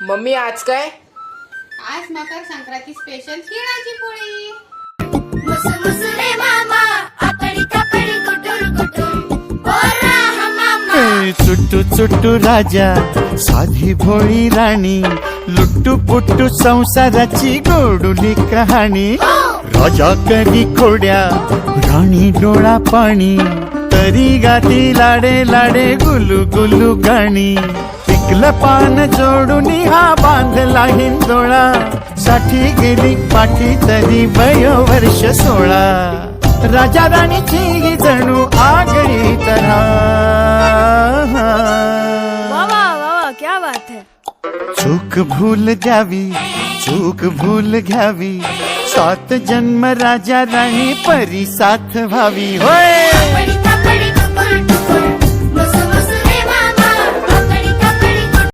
Mummy आज काय? आज मकर संक्रांती स्पेशल तिळाची पोळी. चुट्टू चुट्टू राजा साधी भोळी राणी लुट्टू पुट्टू संसाराची गोडुली कहाणी. राजा करी खोड्या राणी डोळा पाणी तरी गाती लाडे लाडे गुलू गुलू गाणी. पिकलं पान जोडून हा बांधला हिंदोळा. साठी गेली पाठी तरी वयो वर्ष सोळा. राजा राणीची ही जणू आगळी तरा. क्या बात है. चूक भूल जावी चूक भूल घ्यावी. सात जन्म राजा राणी परी साथ व्हावी. होय!